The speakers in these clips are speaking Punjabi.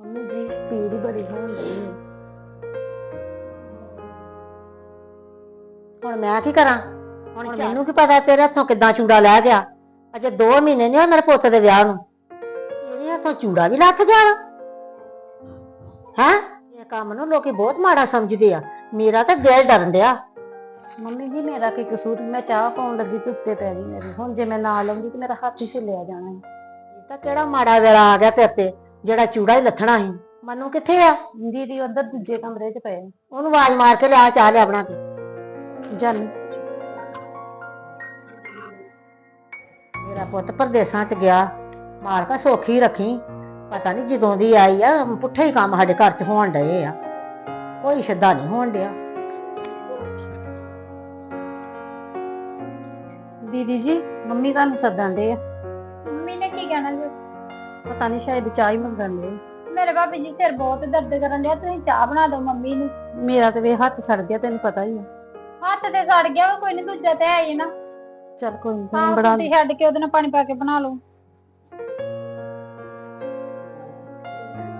ਮੰਮੀ ਜੀ ਪੀੜ ਹੀ ਬੜੀ ਹੋਣ ਡਈ ਹੈ ਹੁਣ ਮੈਂ ਕੀ ਕਰਾਂ? ਹੁਣ ਮੈਨੂੰ ਕੀ ਪਤਾ ਤੇਰੇ ਹੱਥੋਂ ਕਿੱਦਾਂ ਚੂੜਾ ਲੈ ਗਿਆ? ਅਜੇ 2 ਮਹੀਨੇ ਨਹੀਂ ਹੋਏ ਮੇਰੇ ਪੁੱਤ ਦੇ ਵਿਆਹ ਨੂੰ। ਤੇਰੇ ਹੱਥੋਂ ਚੂੜਾ ਵੀ ਲੱਥ ਗਿਆ ਹੈ? ਇਹ ਕੰਮ ਨੂੰ ਲੋਕੀ ਬਹੁਤ ਮਾੜਾ ਸਮਝਦੇ ਆ। ਮੇਰਾ ਤਾਂ ਦਿਲ ਡਰਨ ਡਿਆ। ਮੰਮੀ ਜੀ ਮੇਰਾ ਕੀ ਕਸੂਰ ਮੈਂ ਚਾਹ ਪਾਉਣ ਲੱਗੀ ਤੇ ਉੱਤੇ ਪੈ ਗਈ ਮੇਰੀ। ਹੁਣ ਜੇ ਮੈਂ ਨਾ ਲਾਉਂਗੀ ਤੇ ਮੇਰਾ ਹੱਥ ਹੀ ਛਿੱਲਿਆ ਜਾਣਾ ਹੈ ਇਹ ਤਾਂ ਕਿਹੜਾ ਮਾੜਾ ਵੇਲਾ ਆ ਗਿਆ ਤੇਰੇ ਤੇ। ਜਿਹੜਾ ਚੂੜਾ ਹੀ ਲੱਥਣਾ ਸੀ। ਮਨੂ ਕਿੱਥੇ ਆ? ਦੀਦੀ ਉਧਰ ਦੂਜੇ ਕਮਰੇ 'ਚ ਪਏ ਨੇ। ਉਹਨੂੰ ਆਵਾਜ਼ ਮਾਰ ਕੇ ਲਿਆ, ਚਾਹ ਲਿਆ ਬਣਾ ਕੇ। ਜਾਨੀ ਮੇਰਾ ਪੁੱਤ ਪਰਦੇਸਾਂ ਚ ਗਿਆ। ਮਾਲਕਾ ਸੌਖੀ ਰੱਖੀ। ਪਤਾ ਨਹੀਂ ਜਦੋਂ ਦੀ ਆਈ ਆ, ਪੁੱਠੇ ਹੀ ਕੰਮ ਸਾਡੇ ਘਰ ਚ ਹੋਣ ਡਏ ਆ। ਕੋਈ ਸ਼ੱਦਾ ਨਹੀਂ ਹੋਣ ਡਿਆ। ਦੀਦੀ ਜੀ, ਮੰਮੀ ਤੁਹਾਨੂੰ ਸੱਦਣ ਦੇ ਆ। ਮੰਮੀ ਨੇ ਕੀ ਕਹਿਣਾ ਜੀ? ਪਤਾ ਨਹੀਂ ਸ਼ਾਇਦ ਚਾਹ ਹੀ ਮੰਗਣ ਦੇ ਮੇਰੇ ਭਾਬੀ ਜੀ ਸਿਰ ਬਹੁਤ ਦਰਦ ਕਰਨ ਡਿਆ ਤੁਸੀਂ ਚਾਹ ਬਣਾ ਦਿਓ ਮੰਮੀ ਨੂੰ। ਮੇਰਾ ਤੇ ਵੇ ਹੱਥ ਸੜ ਗਿਆ ਤੈਨੂੰ ਪਤਾ ਹੀ ਆ। ਹੱਥ ਤੇ ਸੜ ਗਿਆ ਵਾ, ਕੋਈ ਨਹੀਂ ਦੂਜਾ ਤੇ ਹੈ ਹੀ ਨਾ। ਚੱਲ ਕੋਈ ਨੀ ਹਾਂ ਬੜਾ ਤੁਸੀਂ ਛੱਡ ਕੇ ਉਹਦੇ ਨਾਲ ਪਾਣੀ ਪਾ ਕੇ ਬਣਾ ਲਓ।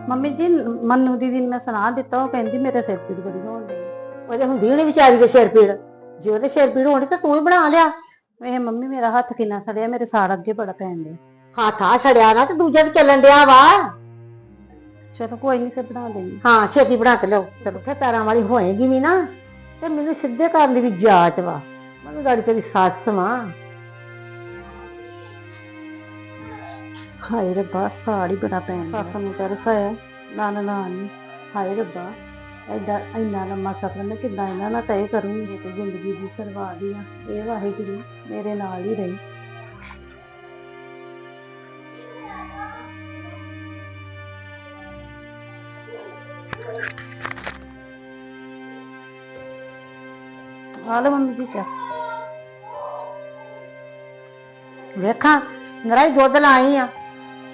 ਮੰਮੀ ਜੀ ਮੰਨੂ ਦੀਦੀ ਨੂੰ ਮੈਂ ਸੁਣਾ ਦਿੱਤਾ ਉਹ ਕਹਿੰਦੀ ਮੇਰੇ ਸਿਰ ਪੀੜ ਬੜੀ ਹੋਣ ਡਈ। ਉਹਦੇ ਹੁੰਦੀ ਹੋਣੀ ਵਿਚਾਰੀ ਦੇ ਸਿਰ ਪੀੜ। ਜੇ ਉਹਦੇ ਸਿਰ ਪੀੜ ਹੋਣੀ ਤਾਂ ਤੂੰ ਹੀ ਬਣਾ ਲਿਆ। ਵੇ ਮੰਮੀ ਮੇਰਾ ਹੱਥ ਕਿੰਨਾ ਸੜਿਆ ਮੇਰੇ ਸਾੜ ਅੱਗੇ ਬੜਾ ਪੈਣ ਡਿਆ। ਹੱਥ ਆ ਛੜਿਆ ਨਾ ਤੇ ਦੂਜਾ ਤੇ ਚੱਲਣ ਡਿਆ ਵਾ। ਚਲੋ ਕੋਈ ਨਹੀਂ ਫਿਰ ਬਣਾ ਦੇਣੀ। ਹਾਂ ਛੇਤੀ ਬਣਾ ਕੇ ਲਿਓ ਚਲੋ ਫੇ ਪੈਰਾਂ ਵਾਲੀ ਹੋਏਗੀ ਵੀ ਨਾ ਤੇ ਮੈਨੂੰ ਸਿੱਧੇ ਕਰਨ ਦੀ ਵੀ ਜਾਚ ਵਾ। ਮੈਨੂੰ ਗਾੜੀ ਤੇਰੀ ਸੱਸ ਵਾ। ਹਾਏ ਰੱਬਾ ਸਾੜ ਬੜਾ ਪੈਣ ਸੱਸ ਨੂੰ ਤਰਸਾਇਆ ਨਾ ਨਾ ਨਾ ਨੀ। ਹਾਏ ਰੱਬਾ ਐਡਾ ਇੰਨਾ ਲੰਮਾ ਸਫ਼ਰ ਮੈਂ ਕਿੱਦਾਂ ਇਹਨਾਂ ਨਾਲ ਤੈਅ ਕਰੂੰਗੀ? ਤੇ ਜ਼ਿੰਦਗੀ ਦੀ ਸਰਵਾਦ ਆ। ਇਹ ਵਾਹਿਗੁਰੂ ਮੇਰੇ ਨਾਲ ਹੀ ਰਹੀ। ਹਾਲ ਮੰਮੀ ਜੀ ਚਾ ਵੇਖਾਂ ਮੇਰਾ ਹੀ ਦੁੱਧ ਲਾਈ ਆ।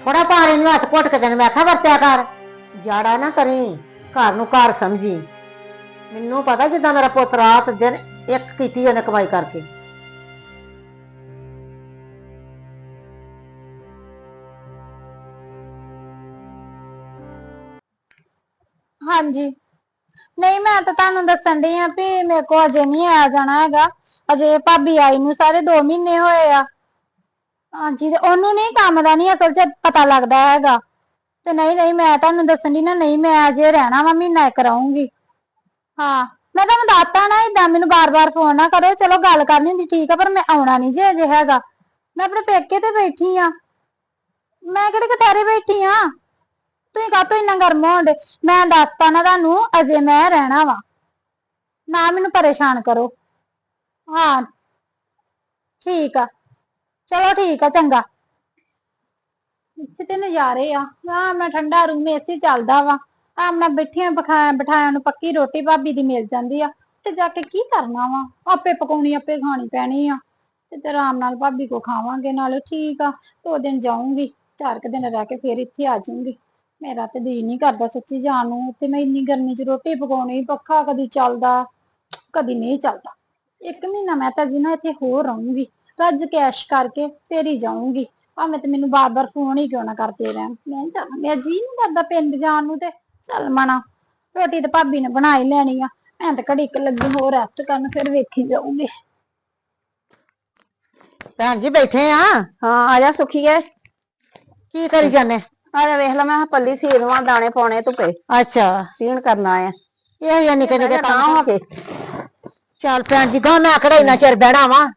ਥੋੜਾ ਪਾਣੀ ਨੂੰ ਹੱਥ ਘੁੱਟ ਕੇ ਤੈਨੂੰ ਮੈਂ ਆਖਿਆ ਵਰਤਿਆ ਕਰ। ਜਾੜਾ ਨਾ ਕਰੀ, ਘਰ ਨੂੰ ਘਰ ਸਮਝੀ। ਮੈਨੂੰ ਪਤਾ ਜਿੱਦਾਂ ਮੇਰਾ ਪੁੱਤ ਰਾਤ ਦਿਨ ਇੱਕ ਕੀਤੀ ਉਹਨੇ ਕਮਾਈ ਕਰਕੇ। ਹਾਂਜੀ। ਨਹੀਂ, ਮੈਂ ਤਾਂ ਤੁਹਾਨੂੰ ਦੱਸਣ ਡਈ ਆ ਵੀ ਮੇਰੇ ਕੋ ਅਜੇ ਨਹੀਂ ਆਇਆ ਜਾਣਾ ਹੈਗਾ। ਅਜੇ ਭਾਬੀ ਆਈ ਨੂੰ ਸਾਰੇ 2 ਮਹੀਨੇ ਹੋਏ ਆ। ਹਾਂਜੀ, ਤੇ ਉਹਨੂੰ ਨਹੀਂ ਕੰਮ ਦਾ ਨਹੀਂ ਅਸਲ 'ਚ ਪਤਾ ਲੱਗਦਾ ਹੈਗਾ। ਤੇ ਨਹੀਂ ਨਹੀਂ, ਮੈਂ ਤੁਹਾਨੂੰ ਦੱਸਣ ਦੀ ਨਾ, ਨਹੀਂ, ਮੈਂ ਅਜੇ ਰਹਿਣਾ ਵਾ, ਮਹੀਨਾ ਇੱਕ ਰਹੂੰਗੀ। ਹਾਂ, ਮੈਂ ਤੁਹਾਨੂੰ ਦੱਸਤਾ ਨਾ ਇਦਾਂ ਮੈਨੂੰ ਬਾਰ-ਬਾਰ ਫੋਨ ਨਾ ਕਰੋ। ਚਲੋ, ਗੱਲ ਕਰਨੀ ਹੁੰਦੀ ਠੀਕ ਆ, ਪਰ ਮੈਂ ਆਉਣਾ ਨਹੀਂ ਜੇ ਅਜੇ ਹੈਗਾ। ਮੈਂ ਆਪਣੇ ਪੇਕੇ ਤੇ ਬੈਠੀ ਆ। ਮੈਂ ਕਿਹੜੇ ਕਤਾਰੇ ਬੈਠੀ ਆ? ਤੁਸੀਂ ਕਾਹਤੋਂ ਇੰਨਾ ਗਰਮ ਹੋਣ ਡੇ ਮੈਂ ਦੱਸਤਾ ਨਾ ਤੁਹਾਨੂੰ, ਅਜੇ ਮੈਂ ਰਹਿਣਾ ਵਾ। ਨਾ ਮੈਨੂੰ ਪਰੇਸ਼ਾਨ ਕਰੋ। ਹਾਂ, ਠੀਕ ਆ। ਚਲੋ ਠੀਕ ਆ, ਚੰਗਾ। ਇੱਥੇ ਤੇ ਨਜ਼ਾਰੇ ਆ। ਆ ਮੈਂ ਠੰਡਾ ਰੂਮ ਏਸੀ ਚੱਲਦਾ ਵਾ। ਆਮਨਾ ਬੈਠੀਆਂ ਬਖਾਇਆ ਬਿਠਾਇਆ ਨੂੰ ਪੱਕੀ ਰੋਟੀ ਭਾਬੀ ਦੀ ਮਿਲ ਜਾਂਦੀ ਆ। ਤੇ ਜਾ ਕੇ ਕੀ ਕਰਨਾ ਵਾ? ਆਪੇ ਪਕਾਉਣੀ, ਆਪੇ ਖਾਣੀ ਪੈਣੀ ਆ। ਤੇ ਤੇ ਆਰਾਮ ਨਾਲ ਭਾਬੀ ਕੋ ਖਾਵਾਂਗੇ, ਨਾਲੇ ਠੀਕ ਆ। ਦੋ ਦਿਨ ਜਾਊਂਗੀ, ਚਾਰ ਕੁ ਦਿਨ ਰਹਿ ਕੇ ਫੇਰ ਇੱਥੇ ਆ ਜਾਊਂਗੀ। ਮੇਰਾ ਤੇ ਦਿਲ ਨਹੀਂ ਕਰਦਾ ਸੱਚੀ ਜਾਣ ਨੂੰ ਤੇ ਮੈਂ ਇੰਨੀ ਗਰਮੀ 'ਚ ਰੋਟੀ ਪਕਾਉਣੀ ਪੱਖਾ ਕਦੀ ਚੱਲਦਾ ਕਦੀ ਨਹੀਂ ਚੱਲਦਾ। ਇੱਕ ਮਹੀਨਾ ਮੈਂ ਤਾਂ ਜੀ ਨਾ ਇੱਥੇ ਹੋਰ ਰਹੂੰਗੀ ਰੱਜ ਕੈਸ਼ ਕਰਕੇ ਫੇਰ ਹੀ ਜਾਊਂਗੀ। ਭਾਵੇਂ ਤੇ ਮੈਨੂੰ ਬਾਰ-ਬਾਰ ਫੋਨ ਹੀ ਕਿਉਂ ਨਾ ਕਰਦੇ ਰਹਿਣ। ਮੈਂ ਜਾਣਾ ਮੇਰਾ ਜੀ ਨਹੀਂ ਕਰਦਾ ਪਿੰਡ ਜਾਣ ਨੂੰ ਤੇ ਚੱਲ ਮਣਾ ਰੋਟੀ ਤੇ ਭਾਬੀ ਨੇ ਬਣਾ ਹੀ ਲੈਣੀ ਆ ਮੈਂ ਤਾਂ ਘੜੀ ਕੁ ਲੱਗੀ ਹੋਰ ਰੈਸਟ ਕਰਨ ਫਿਰ ਵੇਖੀ ਜਾਊਂਗੀ। ਭੈਣ ਜੀ ਬੈਠੇ ਆ। ਹਾਂ ਆ ਜਾ ਸੁਖੀਏ ਕੀ ਕਰੀ ਜਾਂਦੇ? ਆ ਵੇਖ ਲੈ ਮੈਂ ਕਿਹਾ ਪੱਲੀ ਸੀਰਵਾ ਦਾਣੇ ਪਾਉਣੇ ਧੁੱਪੇ। ਅੱਛਾ। ਪੀਣ ਕਰਨਾ ਆ। ਇਹ ਹੀ ਆ ਨਿੱਕੇ ਨਿੱਕੇ ਤਾਂ ਹੋ ਕੇ ਚੱਲ ਭੈਣ ਜੀ ਗਾ ਮੈਂ ਕਿਹੜਾ ਇੰਨਾ ਚਿਰ ਬਹਿਣਾ ਵਾ।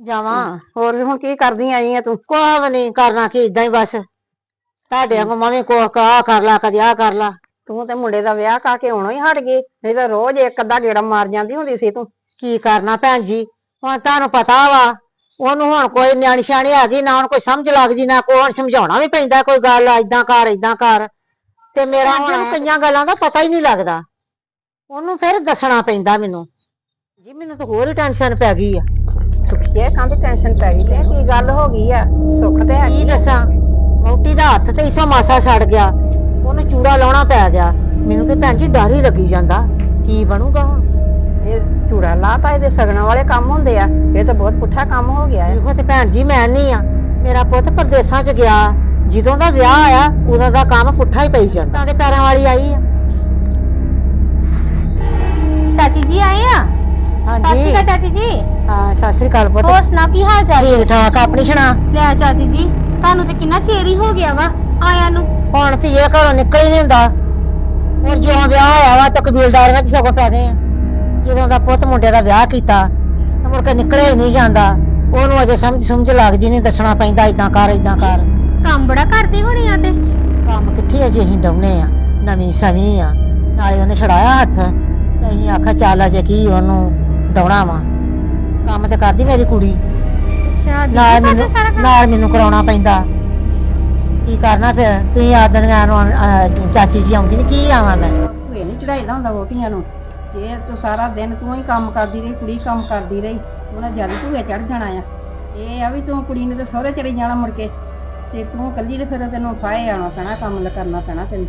ਜਾਵਾਂ। ਹੋਰ ਹੁਣ ਕੀ ਕਰਦੀ ਆਈ ਆ ਤੂੰ? ਕੋਈ ਵੀ ਨਹੀਂ ਕਰਨਾ ਕੀ ਇਦਾਂ ਹੀ ਬਸ। ਤੁਹਾਡੇ ਵਾਂਗੂ ਮੈਂ ਵੀ ਕੋਹ ਕਾ ਕਰ ਲਾ ਕਦੀ ਆ ਕਰ ਲਾ। ਤੂੰ ਤੇ ਮੁੰਡੇ ਦਾ ਵਿਆਹ ਕਾ ਕੇ ਹੋਣਾ ਹੀ ਹਟ ਗਈ ਨਹੀਂ ਤਾਂ ਰੋਜ਼ ਇੱਕ ਅੱਧਾ ਗੇੜਾ ਮਾਰ ਜਾਂਦੀ ਹੁੰਦੀ ਸੀ ਤੂੰ। ਕੀ ਕਰਨਾ ਭੈਣ ਜੀ? ਹੁਣ ਤੁਹਾਨੂੰ ਪਤਾ ਵਾ ਉਹਨੂੰ ਹੁਣ ਕੋਈ ਨਿਆਣੀ ਸ਼ਾਣੀ ਆ ਗਈ ਨਾ ਹੁਣ ਕੋਈ ਸਮਝ ਲੱਗਦੀ ਨਾ ਕੋਈ ਹੁਣ ਸਮਝਾਉਣਾ ਵੀ ਪੈਂਦਾ ਕੋਈ ਗੱਲ ਏਦਾਂ ਕਰ ਏਦਾਂ ਕਰ। ਤੇ ਮੇਰਾ ਹੁਣ ਕਈਆਂ ਗੱਲਾਂ ਦਾ ਪਤਾ ਹੀ ਨਹੀਂ ਲੱਗਦਾ। ਉਹਨੂੰ ਫਿਰ ਦੱਸਣਾ ਪੈਂਦਾ ਮੈਨੂੰ। ਜੀ ਮੈਨੂੰ ਤਾਂ ਹੋਰ ਹੀ ਟੈਨਸ਼ਨ ਪੈ ਗਈ ਆ। ਸੁਖੀਏ ਕਾਹਦੀ ਟੈਨਸ਼ਨ ਪੈ ਗਈ ਤੇ? ਕੀ ਗੱਲ ਹੋ ਗਈ ਆ? ਸੁੱਖ ਤੇ ਕੀ ਹੈਗੀ ਆ। ਦੱਸਾਂ? ਮੋਟੀ ਦਾ ਹੱਥ ਤੇ ਇਥੋਂ ਮਾਸਾ ਛੱਡ ਗਿਆ। ਉਹਨੂੰ ਚੂੜਾ ਲਾਉਣਾ ਪੈ ਗਿਆ। ਮੈਨੂੰ ਤੇ ਭੈਣ ਜੀ ਡਰ ਹੀ ਲੱਗੀ ਜਾਂਦਾ। ਕੀ ਬਣੂਗਾ ਹੁਣ? ਇਹ ਚੂੜਾ ਲਾਤਾ ਇਹਦੇ ਸਗਣਾ ਵਾਲੇ ਕੰਮ ਹੁੰਦੇ ਆ। ਇਹ ਤਾਂ ਬਹੁਤ ਪੁੱਠਾ ਕੰਮ ਹੋ ਗਿਆ ਹੈ। ਇਹੋ ਤੇ ਭੈਣ ਜੀ ਮੈਂ ਨਹੀਂ ਆ। ਮੇਰਾ ਪੁੱਤ ਪਰਦੇਸਾਂ 'ਚ ਗਿਆ। ਜਦੋਂ ਦਾ ਵਿਆਹ ਆਇਆ ਉਦੋਂ ਦਾ ਕੰਮ ਪੁੱਠਾ ਹੀ ਪਈ ਜਾਂਦਾ। ਤੇ ਪੈਰਾਂ ਵਾਲੀ ਆਈ ਆ। ਚਾਚੀ ਜੀ ਆਏ ਆ? ਸਤਿ ਹਾਂਜੀ ਸ਼੍ਰੀ ਅਕਾਲ ਚਾਚੀ ਜੀ। ਹਾਂ ਸਤਿ ਸ੍ਰੀ ਅਕਾਲ ਪੁੱਤ। ਹੋਰ ਸੁਣਾ ਕੀ ਹਾਲ ਚਾਲ? ਠੀਕ ਠਾਕ ਆਪਣੀ ਸੁਣਾ। ਲੈ ਚਾਚੀ ਜੀ ਤੁਹਾਨੂੰ ਤੇ ਕਿੰਨਾ ਚਿਰ ਹੀ ਹੋ ਗਿਆ ਵਾ ਆਇਆ ਨੂੰ। ਹੁਣ ਤੇ ਇਹ ਘਰੋਂ ਨਿਕਲ ਹੀ ਨਹੀਂ ਹੁੰਦਾ। ਹੁਣ ਜਿਉਂ ਵਿਆਹ ਹੋਇਆ ਵਾ ਤਾਂ ਕਬੀਲਦਾਰੀਆਂ ਚ ਸਗੋਂ ਪੈ ਗਏ ਆ। ਜਦੋਂ ਦਾ ਪੁੱਤ ਮੁੰਡੇ ਦਾ ਵਿਆਹ ਕੀਤਾ ਤਾਂ ਮੁੜ ਕੇ ਨਿਕਲੇ ਹੀ ਨਹੀਂ ਜਾਂਦਾ। ਉਹਨੂੰ ਅਜੇ ਸਮਝ ਸਮਝ ਲੱਗਦੀ ਨਹੀਂ ਦੱਸਣਾ ਪੈਂਦਾ ਇਦਾਂ ਕਰ ਇਦਾਂ ਕਰ। ਕੰਮ ਬੜਾ ਕਰਦੇ ਹੋਣੇ ਆ ਤੇ? ਕੰਮ ਕਿੱਥੇ ਅਜੇ ਅਸੀਂ ਡਾਉਨੇ ਆ ਨਵੀਂ ਸਵੀ ਆ। ਨਾਲੇ ਉਹਨੇ ਛੜਾਇਆ ਹੱਥ ਤੇ ਅਸੀਂ ਆਖਿਆ ਚੱਲ ਅਜੇ ਕੀ ਉਹਨੂੰ ਡਾਉਣਾ ਵਾ। ਕੰਮ ਤੇ ਕਰਦੀ ਮੇਰੀ ਕੁੜੀ। ਨਾਲ ਮੈਨੂੰ ਨਾਲ ਮੈਨੂੰ ਕਰਾਉਣਾ ਪੈਂਦਾ। ਕੀ ਕਰਨਾ ਫਿਰ? ਤੁਸੀਂ ਆਦਨੀਆਂ ਨੂੰ ਚਾਚੀ ਜੀ ਆਉਂਦੀ ਨੀ ਕੀ ਆਵਾਂ ਮੈਂ? ਭੂਏ ਨਹੀਂ ਚੜਾਈਦਾ ਹੁੰਦਾ ਵੋਟੀਆਂ ਨੂੰ। ਜੇ ਤੂੰ ਸਾਰਾ ਦਿਨ ਤੂੰ ਹੀ ਕੰਮ ਕਰਦੀ ਰਹੀ ਕੁੜੀ ਕੰਮ ਕਰਦੀ ਰਹੀ। ਉਹਨਾਂ ਜ਼ਿਆਦਾ ਭੂਏ ਚੜ ਜਾਣਾ ਆ। ਇਹ ਆ ਵੀ ਤੂੰ ਕੁੜੀ ਨੇ ਤੇ ਸਹੁਰੇ ਚਲੀ ਜਾਣਾ ਮੁੜ ਕੇ। ਤੇ ਤੂੰ ਕੱਲੀ ਨੇ ਫਿਰ ਤੈਨੂੰ ਫਾਏ ਆਉਣਾ ਪੈਣਾ ਕੰਮ ਲ ਕਰਨਾ ਪੈਣਾ ਤੈਨੂੰ।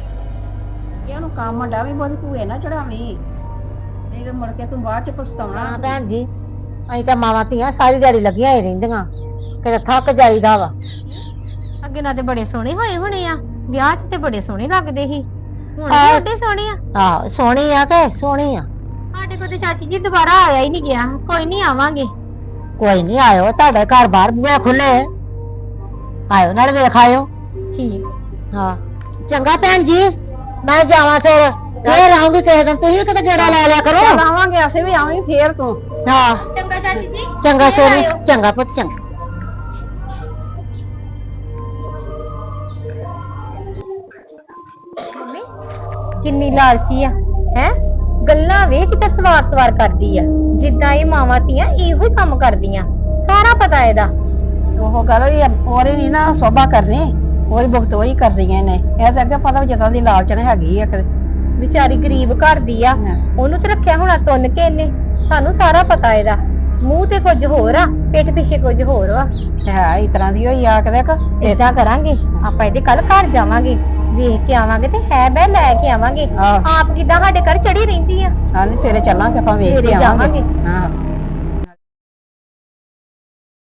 ਇਹ ਨੂੰ ਕੰਮ ਡਾ ਵੀ ਬਹੁਤੀ ਭੂਏ ਨਾ ਚੜਾਵੀਂ ਨਹੀਂ ਤੇ ਮੁੜ ਕੇ ਤੂੰ ਬਾਅਦ ਚ ਪਛਤਾਉਣਾ। ਹਾਂ ਭੈਣ ਜੀ ਅਸੀਂ ਤਾਂ ਮਾਵਾਂ ਧੀਆਂ ਸਾਰੀ ਦਿਹਾੜੀ ਲੱਗੀਆਂ ਹੀ ਰਹਿੰਦੀਆਂ। ਕਿਤੇ ਥੱਕ ਜਾਈਦਾ ਵਾ। ਅੱਗੇ ਨਾਲ ਤੇ ਬੜੇ ਸੋਹਣੇ ਹੋਏ ਹੋਣੇ ਆ। ਵਿਆਹ 'ਚ ਤੇ ਬੜੇ ਸੋਹਣੇ ਲੱਗਦੇ ਸੀ। ਹੁਣ ਆਹ। ਵੀ ਓਡੇ ਸੋਹਣੇ ਆ। ਆਹ ਸੋਹਣੀ ਆ ਕਿ ਸੋਹਣੀ ਆ? ਸਾਡੇ ਕੋਲ ਤੇ ਚਾਚੀ ਜੀ ਦੁਬਾਰਾ ਆਇਆ ਹੀ ਨਹੀਂ ਗਿਆ। ਕੋਈ ਨਹੀਂ ਆਵਾਂਗੇ। ਕੋਈ ਨਹੀਂ ਆਇਓ ਤੁਹਾਡੇ ਘਰ ਬਾਹਰ ਬੂਹੇ ਖੁੱਲੇ ਆਇਓ ਨਾਲ ਵੇਖ ਆਇਓ। ਠੀਕ। ਹਾਂ। ਚੰਗਾ ਭੈਣ ਜੀ ਮੈਂ ਜਾਵਾਂ ਫਿਰ। ਫੇਰ ਆਉਂਗੀ ਕਿਸੇ ਦਿਨ। ਤੁਸੀਂ ਵੀ ਕਿਤੇ ਗੇੜਾ ਲੈ ਲਿਆ ਕਰੋ। ਆਵਾਂਗੇ ਅਸੀਂ ਵੀ ਆਵੇਂ ਫੇਰ ਤੂੰ। ਹਾਂ। ਚੰਗਾ ਚਾਚੀ ਜੀ। ਚੰਗਾ ਫੇਰ ਆਇਓ। ਚੰਗਾ ਪੁੱਤ ਚੰਗਾ। ਮੰਮੀ ਕਿੰਨੀ ਲਾਲਚੀ ਆ ਹੈ? ਗੱਲਾਂ ਵੇਖ ਕਿਤੇ ਸਵਾਰ ਸਵਾਰ ਕਰਦੀ ਆ। ਜਿੱਦਾਂ ਇਹ ਮਾਵਾਂ ਧੀਆਂ ਇਹੋ ਹੀ ਕੰਮ ਕਰਦੀਆਂ। ਸਾਰਾ ਪਤਾ ਇਹਦਾ। ਉਹ ਗੱਲ ਵੀ ਉਹਨੇ ਨਹੀਂ ਨਾ ਸੋਭਾ ਕਰਨੀ। ਉਹਦੀ ਭੁਗਤ ਉਹੀ ਕਰ ਰਹੀਆਂ ਨੇ। ਇਹ ਤਾਂ ਅੱਗੇ ਪਤਾ ਵੀ ਜਦੋਂ ਦੀ ਲਾਲਚਣ ਹੈਗੀ ਆ ਵਿਚਾਰੀ ਗਰੀਬ ਘਰ ਦੀ ਆ। ਉਹਨੂੰ ਤੇ ਰੱਖਿਆ ਹੋਣਾ ਤੁੰਨ ਕੇ ਇਹਨੇ। ਸਾਨੂੰ ਸਾਰਾ ਪਤਾ ਇਹਦਾ। ਮੂੰਹ ਤੇ ਕੁਝ ਹੋਰ ਆ ਪਿੱਠ ਪਿੱਛੇ ਕੁਝ ਹੋਰ ਆ ਹੈ ਇਸ ਤਰ੍ਹਾਂ ਦੀ ਹੋਈ ਆ ਕਦੇ ਕ ਏਦਾਂ ਕਰਾਂਗੇ। ਆਪਾਂ ਇਹਦੇ ਕੱਲ ਘਰ ਜਾਵਾਂਗੇ। ਵੇਖ ਕੇ ਆਵਾਂਗੇ ਤੇ ਹੈ ਬੈ ਲੈ ਕੇ ਆਵਾਂਗੇ। ਆਹ ਆਪ ਕਿਦਾਂ ਸਾਡੇ ਘਰ ਚੜੀ ਰਹਿੰਦੀ ਆ? ਹਾਂ ਸਵੇਰੇ ਚੱਲਾਂਗੇ ਆਪਾਂ ਵੇਖ ਸਵੇਰੇ ਕੇ ਆਵਾਂਗੇ। ਜਾਵਾਂਗੇ। ਹਾਂ।